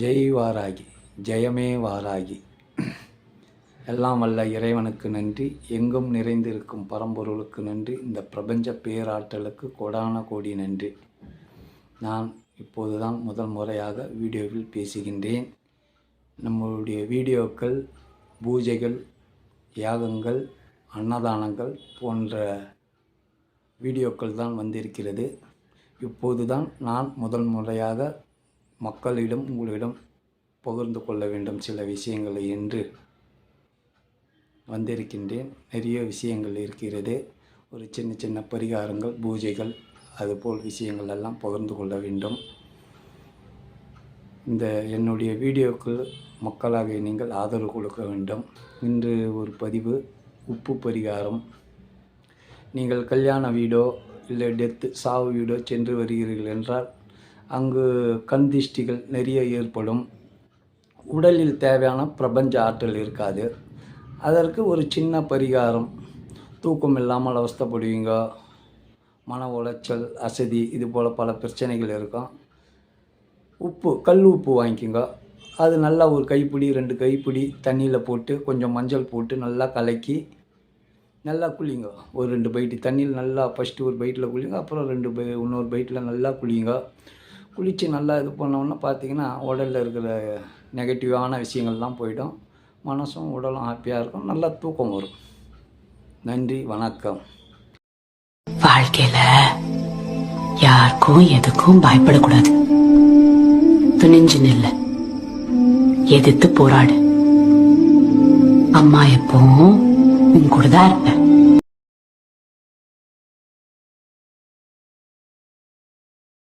ஜெய் வாராகி ஜெயமே வாராகி எல்லாம் வல்ல இறைவனுக்கு நன்றி. எங்கும் நிறைந்திருக்கும் பரம்பொருளுக்கு நன்றி. இந்த பிரபஞ்ச பேராற்றலுக்கு கொடான கோடி நன்றி. நான் இப்போதுதான் முதல் முறையாக வீடியோவில் பேசுகின்றேன். நம்மளுடைய வீடியோக்கள் பூஜைகள் யாகங்கள் அன்னதானங்கள் போன்ற வீடியோக்கள் தான் வந்திருக்கிறது. இப்போது தான் நான் முதல் முறையாக மக்களிடம் உங்களிடம் பகிர்ந்து கொள்ள வேண்டும் சில விஷயங்களை என்று வந்திருக்கின்றேன். நிறைய விஷயங்கள் இருக்கிறது. ஒரு சின்ன சின்ன பரிகாரங்கள் பூஜைகள் அதுபோல் விஷயங்கள் எல்லாம் பகிர்ந்து கொள்ள வேண்டும். இந்த என்னுடைய வீடியோக்கு மக்களாக நீங்கள் ஆதரவு கொடுக்க வேண்டும். இன்று ஒரு பதிவு உப்பு பரிகாரம். நீங்கள் கல்யாண வீடோ இல்லை டெத்து சாவு வீடோ சென்று வருகிறீர்கள் என்றால் அங்கு கண் திஷ்டிகள் நிறைய ஏற்படும். உடலில் தேவையான பிரபஞ்ச ஆற்றல் இருக்காது. அதற்கு ஒரு சின்ன பரிகாரம். தூக்கம் இல்லாமல் அவஸ்தப்படுவீங்க. மன உளைச்சல் அசதி இது போல் பல பிரச்சனைகள் இருக்கும். உப்பு கல் உப்பு வாங்கிக்கோங்க. அது நல்லா ஒரு கைப்பிடி ரெண்டு கைப்பிடி தண்ணியில் போட்டு கொஞ்சம் மஞ்சள் போட்டு நல்லா கலக்கி நல்லா குளிங்க. ஒரு ரெண்டு பைட்டு தண்ணியில் நல்லா ஃபஸ்ட்டு ஒரு பைட்டில் குளிங்க. அப்புறம் ரெண்டு பை இன்னொரு பைட்டில் நல்லா குளிங்க. குளித்து நல்லா இது பண்ணோன்னா பார்த்தீங்கன்னா உடலில் இருக்கிற நெகட்டிவான விஷயங்கள்லாம் போயிடும். மனசும் உடலும் ஹாப்பியாக இருக்கும். நல்லா தூக்கம் வரும். நன்றி வணக்கம். வாழ்க்கையில் யாருக்கும் எதுக்கும் பயப்படக்கூடாது. துணிஞ்சு நில்ல. எதிர்த்து போராடு. அம்மா எப்பவும் உன் கூட தான் இருப்பேன்